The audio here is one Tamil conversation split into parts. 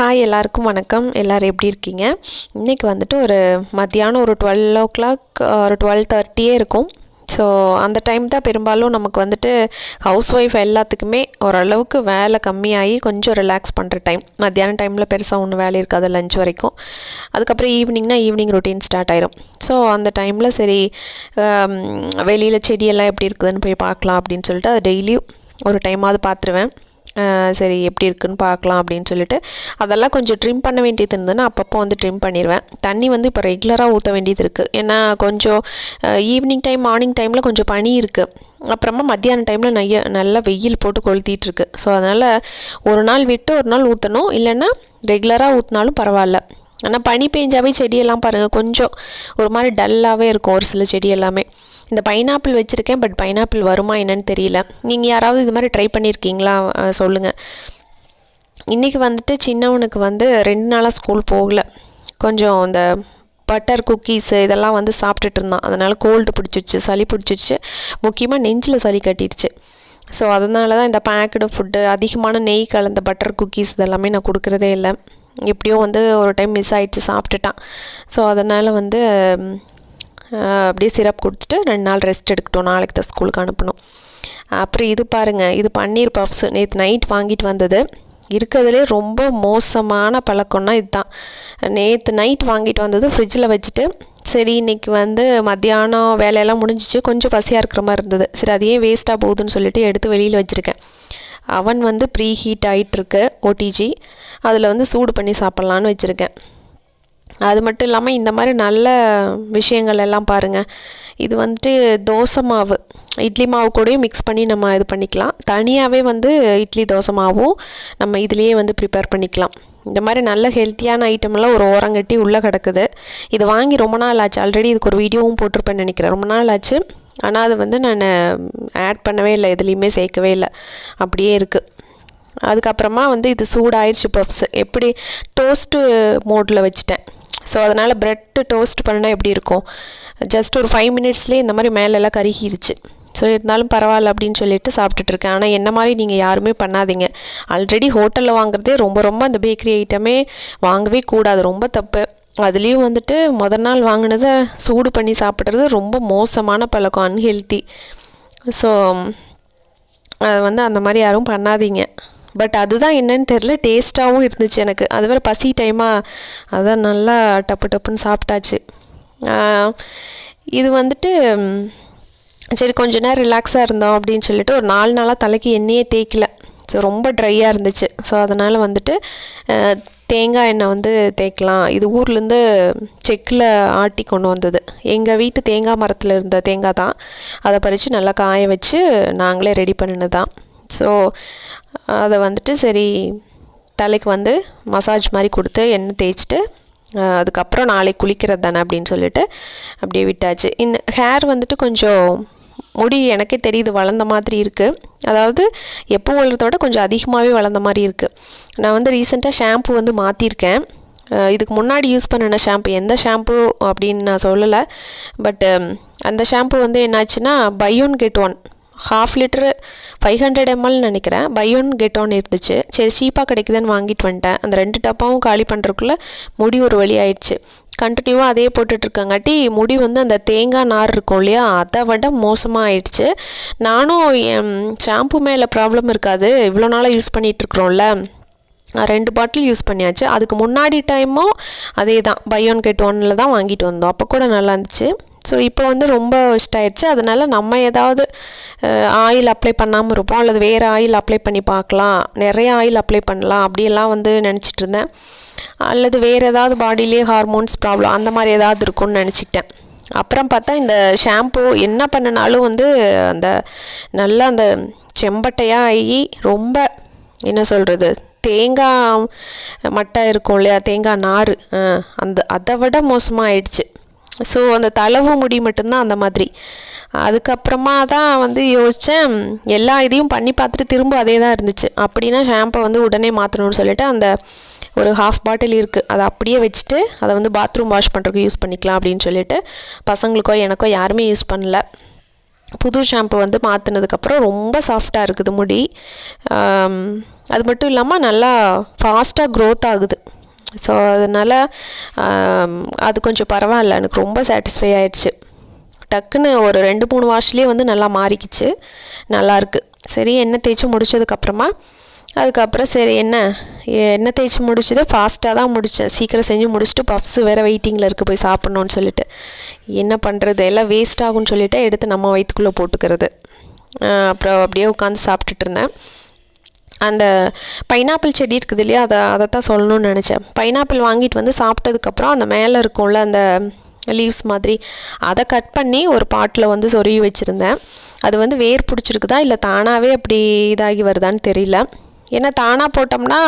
ஹாய் எல்லாருக்கும் வணக்கம். எல்லோரும் எப்படி இருக்கீங்க? இன்றைக்கி வந்துட்டு ஒரு மத்தியானம் ஒரு டுவெல் ஓ கிளாக் ஒரு டுவெல் தேர்ட்டியே இருக்கும். ஸோ அந்த டைம் தான் பெரும்பாலும் நமக்கு வந்துட்டு ஹவுஸ் ஒய்ஃப் எல்லாத்துக்குமே ஓரளவுக்கு வேலை கம்மியாகி கொஞ்சம் ரிலாக்ஸ் பண்ணுற டைம் மத்தியானம் டைமில் பெருசாக ஒன்றும் வேலை இருக்காது லஞ்ச் வரைக்கும். அதுக்கப்புறம் ஈவினிங்னா ஈவினிங் ரொட்டீன் ஸ்டார்ட் ஆயிரும். ஸோ அந்த டைமில் சரி வெளியில் செடியெல்லாம் எப்படி இருக்குதுன்னு போய் பார்க்கலாம் அப்படின்னு சொல்லிட்டு அது டெய்லியும் ஒரு டைமாவது பார்த்துருவேன். சரி எப்படி இருக்குன்னு பார்க்கலாம் அப்படின்னு சொல்லிட்டு அதெல்லாம் கொஞ்சம் ட்ரிம் பண்ண வேண்டியது இருந்ததுன்னா அப்பப்போ வந்து ட்ரிம் பண்ணிடுவேன் தண்ணி வந்து இப்போ ரெகுலராக ஊற்ற வேண்டியது இருக்குது ஏன்னா கொஞ்சம் ஈவினிங் டைம் மார்னிங் டைமில் கொஞ்சம் பனி இருக்குது அப்புறமா மத்தியான டைமில் நைய நல்லா வெயில் போட்டு கொளுத்திட்டுருக்கு ஸோ அதனால் ஒரு நாள் விட்டு ஒரு நாள் ஊற்றணும் இல்லைன்னா ரெகுலராக ஊற்றினாலும் பரவாயில்ல. ஆனால் பனி பெஞ்சாவே செடியெல்லாம் பாருங்கள் கொஞ்சம் ஒரு மாதிரி டல்லாகவே இருக்கும் ஒரு சில செடி எல்லாமே. இந்த பைனாப்பிள் வச்சுருக்கேன் பட் பைனாப்பிள் வருமா என்னன்னு தெரியல. நீங்கள் யாராவது இது மாதிரி ட்ரை பண்ணியிருக்கீங்களா சொல்லுங்கள் இன்றைக்கி வந்துட்டு சின்னவனுக்கு வந்து ரெண்டு நாளாக ஸ்கூல் போகல. கொஞ்சம் இந்த பட்டர் குக்கீஸு இதெல்லாம் வந்து சாப்பிட்டுட்டு இருந்தான். அதனால் கோல்டு பிடிச்சிருச்சு சளி பிடிச்சிருச்சு. முக்கியமாக நெஞ்சில் சளி கட்டிடுச்சு ஸோ அதனால தான் இந்த பேக்கடு ஃபுட்டு அதிகமான நெய் கலந்த பட்டர் குக்கீஸ் இதெல்லாமே நான் கொடுக்குறதே இல்லை. எப்படியோ வந்து ஒரு டைம் மிஸ் ஆகிடுச்சு சாப்பிட்டுட்டான். ஸோ அதனால் வந்து அப்படியே சிரப் குடிச்சிட்டு ரெண்டு நாள் ரெஸ்ட் எடுக்கட்டும். நாளைக்கு தான் ஸ்கூலுக்கு அனுப்பணும். அப்புறம் இது பாருங்கள் இது பன்னீர் பப்ஸ் நேற்று நைட் வாங்கிட்டு வந்தது. இருக்கிறதுலே ரொம்ப மோசமான பழக்கம்னா இதுதான். நேற்று நைட் வாங்கிட்டு வந்தது ஃப்ரிட்ஜில் வச்சுட்டு சரி இன்னைக்கு வந்து மத்தியானம் வேலையெல்லாம் முடிஞ்சிச்சு. கொஞ்சம் பசியாக இருக்கிற மாதிரி இருந்தது. சரி அது ஏன் வேஸ்ட்டாக போகுதுன்னு சொல்லிட்டு எடுத்து வெளியில் வச்சுருக்கேன். அவன் வந்து ப்ரீ ஹீட் ஆகிட்டுருக்கு ஓடிஜி அதில் வந்து சூடு பண்ணி சாப்பிட்லான்னு வச்சுருக்கேன். அது மட்டும் இல்லாமல் இந்த மாதிரி நல்ல விஷயங்கள் எல்லாம் பாருங்கள் இது வந்துட்டு தோசை மாவு. இட்லி மாவு கூடயும் மிக்ஸ் பண்ணி நம்ம இது பண்ணிக்கலாம். தனியாகவே வந்து இட்லி தோசை மாவும் நம்ம இதுலேயே வந்து ப்ரிப்பேர் பண்ணிக்கலாம். இந்த மாதிரி நல்ல ஹெல்த்தியான ஐட்டம்லாம் ஒரு ஓரங்கட்டி உள்ளே கிடக்குது. இது வாங்கி ரொம்ப நாள் ஆச்சு. ஆல்ரெடி இதுக்கு ஒரு வீடியோவும் போட்டிருப்பேன்னு நினைக்கிறேன். ரொம்ப நாள் ஆச்சு. ஆனால் அது வந்து நான் ஆட் பண்ணவே இல்லை. எதுலேயுமே சேர்க்கவே இல்லை. அப்படியே இருக்குது அதுக்கப்புறமா வந்து இது சூடாயிருச்சு பப்ஸ் எப்படி டோஸ்ட்டு மோடில் வச்சுட்டேன். ஸோ அதனால் ப்ரெட்டு டோஸ்ட் பண்ணால் எப்படி இருக்கும்? ஜஸ்ட் ஒரு ஃபைவ் மினிட்ஸ்லேயே இந்த மாதிரி மேலெல்லாம் கருகிருச்சு. ஸோ இருந்தாலும் பரவாயில்ல அப்படின்னு சொல்லிட்டு சாப்பிட்டுட்ருக்கேன் ஆனால் என்ன மாதிரி நீங்கள் யாருமே பண்ணாதீங்க. ஆல்ரெடி ஹோட்டலில் வாங்குறதே ரொம்ப ரொம்ப அந்த பேக்கரி ஐட்டமே வாங்கவே கூடாது. ரொம்ப தப்பு. அதுலேயும் வந்துட்டு முத நாள் வாங்கினதை சூடு பண்ணி சாப்பிட்றது ரொம்ப மோசமான பழக்கம் அன்ஹெல்த்தி ஸோ அது வந்து அந்த மாதிரி யாரும் பண்ணாதீங்க. பட் அதுதான் என்னன்னு தெரில டேஸ்ட்டாகவும் இருந்துச்சு எனக்கு. அது வேறு பசி டைமாக அதான் நல்லா டப்பு டப்புன்னு சாப்பிட்டாச்சு. இது வந்துட்டு சரி கொஞ்ச நேரம் ரிலாக்ஸாக இருந்தோம் அப்படின்னு சொல்லிட்டு ஒரு நாலு நாளாக தலைக்கு எண்ணெயே தேய்க்கல. ஸோ ரொம்ப ட்ரையாக இருந்துச்சு. ஸோ அதனால் வந்துட்டு தேங்காய் எண்ணெய் வந்து தேய்க்கலாம். இது ஊர்லேருந்து செக்கில் ஆட்டி கொண்டு வந்தது. எங்கள் வீட்டு தேங்காய் மரத்தில் இருந்த தேங்காய் தான். அதை பறித்து நல்லா காய வச்சு நாங்களே ரெடி பண்ணினது தான் ஸோ அதை வந்துட்டு சரி தலைக்கு வந்து மசாஜ் மாதிரி கொடுத்து எண்ணெய் தேய்ச்சிட்டு அதுக்கப்புறம் நாளைக்கு குளிக்கிறது தானே அப்படின்னு சொல்லிட்டு அப்படியே விட்டாச்சு. இந்த ஹேர் வந்துட்டு கொஞ்சம் முடி எனக்கே தெரியுது வளர்ந்த மாதிரி இருக்குது அதாவது எப்போ வளர்றத கொஞ்சம் அதிகமாகவே வளர்ந்த மாதிரி இருக்குது நான் வந்து ரீசெண்டாக ஷாம்பு வந்து மாற்றிருக்கேன் இதுக்கு முன்னாடி யூஸ் பண்ணின ஷாம்பு எந்த ஷாம்பு அப்படின்னு நான் சொல்லலை. பட்டு அந்த ஷாம்பு வந்து என்னாச்சுன்னா buy one get one half litre five hundred எம்எல்னு நினைக்கிறேன். பை ஒன் கெட் ஒன் இருந்துச்சு. சரி சீப்பாக கிடைக்குதுன்னு வாங்கிட்டு வந்துட்டேன். அந்த ரெண்டு டப்பாவும் காலி பண்ணுறதுக்குள்ளே முடி ஒரு வழி ஆயிடுச்சு. கண்டினியூவாக அதே போட்டுட்ருக்கங்காட்டி முடி வந்து அந்த தேங்காய் நார் இருக்கும் இல்லையா அதை விட மோசமாக ஆயிடுச்சு. நானும் என் ஷாம்பு மேலே ப்ராப்ளம் இருக்காது. இவ்வளோ நாளாக யூஸ் பண்ணிகிட்ருக்குறோம்ல ரெண்டு பாட்டில் யூஸ் பண்ணியாச்சு. அதுக்கு முன்னாடி டைமும் அதே தான் பை ஒன் கெட் ஒன்னில் தான் வாங்கிட்டு வந்தோம். அப்போ கூட நல்லா இருந்துச்சு. ஸோ இப்போ வந்து ரொம்ப இஷ்டம் ஆயிடுச்சு அதனால் நம்ம ஏதாவது ஆயில் அப்ளை பண்ணாமல் இருப்போம். அல்லது வேறு ஆயில் அப்ளை பண்ணி பார்க்கலாம். நிறைய ஆயில் அப்ளை பண்ணலாம். அப்படியெல்லாம் வந்து நினச்சிட்டு இருந்தேன். அல்லது வேறு ஏதாவது பாடியிலே ஹார்மோன்ஸ் ப்ராப்ளம் அந்த மாதிரி ஏதாவது இருக்கும்னு நினச்சிக்கிட்டேன். அப்புறம் பார்த்தா இந்த ஷாம்பு என்ன பண்ணினாலும் வந்து அந்த நல்லா அந்த செம்பட்டையாக ஆகி ரொம்ப என்ன சொல்கிறது தேங்காய் மட்டை இருக்கும் இல்லையா? தேங்காய் நார் அந்த அதை விட மோசமாக ஆயிடுச்சு ஸோ அந்த தளவு முடி மட்டும்தான் அந்த மாதிரி. அதுக்கப்புறமா தான் வந்து யோசித்தேன் எல்லா இதையும் பண்ணி பார்த்துட்டு திரும்ப அதே தான் இருந்துச்சு. அப்படின்னா ஷாம்பை வந்து உடனே மாற்றணும்னு சொல்லிட்டு அந்த ஒரு ஹாஃப் பாட்டில் இருக்குது அதை அப்படியே வச்சுட்டு அதை வந்து பாத்ரூம் வாஷ் பண்ணுறதுக்கு யூஸ் பண்ணிக்கலாம் அப்படின்னு சொல்லிட்டு பசங்களுக்கோ எனக்கோ யாருமே யூஸ் பண்ணல. புது ஷாம்பு வந்து மாற்றினதுக்கப்புறம் ரொம்ப சாஃப்டாக இருக்குது முடி. அது மட்டும் இல்லாமல் நல்லா ஃபாஸ்ட்டாக க்ரோத் ஆகுது. ஸோ அதனால் அது கொஞ்சம் பரவாயில்ல. எனக்கு ரொம்ப சாட்டிஸ்ஃபை ஆயிடுச்சு. டக்குன்னு ஒரு ரெண்டு மூணு வாஷ்லேயே வந்து நல்லா மாறிக்கிச்சு. நல்லாயிருக்கு சரி எண்ணெய் தேய்ச்சி முடிச்சதுக்கப்புறமா அதுக்கப்புறம் சரி என்ன? எண்ணெய் தேய்ச்சி முடிச்சதே ஃபாஸ்ட்டாக தான் முடித்தேன் சீக்கிரம் செஞ்சு முடிச்சுட்டு பப்ஸ் வேறு வெயிட்டிங்கில் இருக்குது போய் சாப்பிட்ணுன்னு சொல்லிட்டு. என்ன பண்ணுறது எல்லாம் வேஸ்ட் ஆகும்னு சொல்லிவிட்டு எடுத்து நம்ம வயிற்றுக்குள்ளே போட்டுக்கிறது. அப்புறம் அப்படியே உட்காந்து சாப்பிட்டுட்டு இருந்தேன். அந்த பைனாப்பிள் செடி இருக்குது இல்லையா? அதை அதை தான் சொல்லணும்னு நினச்சேன். பைனாப்பிள் வாங்கிட்டு வந்து சாப்பிட்டதுக்கப்புறம் அந்த மேலே இருக்கும்ல அந்த லீவ்ஸ் மாதிரி அதை கட் பண்ணி ஒரு பாட்டில் வந்து சொருகி வச்சுருந்தேன். அது வந்து வேர் பிடிச்சிருக்குதா? இல்லை தானாகவே அப்படி இதாகி வருதான்னு தெரியல. ஏன்னா தானாக போட்டோம்னா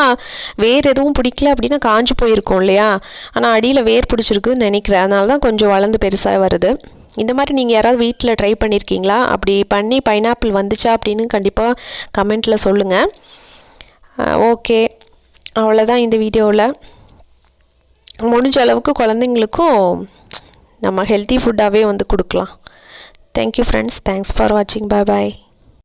வேர் எதுவும் பிடிக்கல அப்படின்னா காஞ்சு போயிருக்கும் இல்லையா? ஆனால் அடியில் வேர் பிடிச்சிருக்குதுன்னு நினைக்கிறேன். அதனால தான் கொஞ்சம் வளர்ந்து பெருசாக வருது. இந்த மாதிரி நீங்கள் யாராவது வீட்டில் ட்ரை பண்ணியிருக்கீங்களா அப்படி பண்ணி பைனாப்பிள் வந்துச்சா அப்படின்னு கண்டிப்பாக கமெண்ட்டில் சொல்லுங்கள் ஓகே. அவ்வளோதான் இந்த வீடியோவில் முடிஞ்ச அளவுக்கு குழந்தைங்களுக்கும் நம்ம ஹெல்த்தி ஃபுட்டாகவே வந்து கொடுக்கலாம். தேங்க்யூ ஃப்ரெண்ட்ஸ் தேங்க்ஸ் ஃபார் வாட்சிங் பாய் பாய்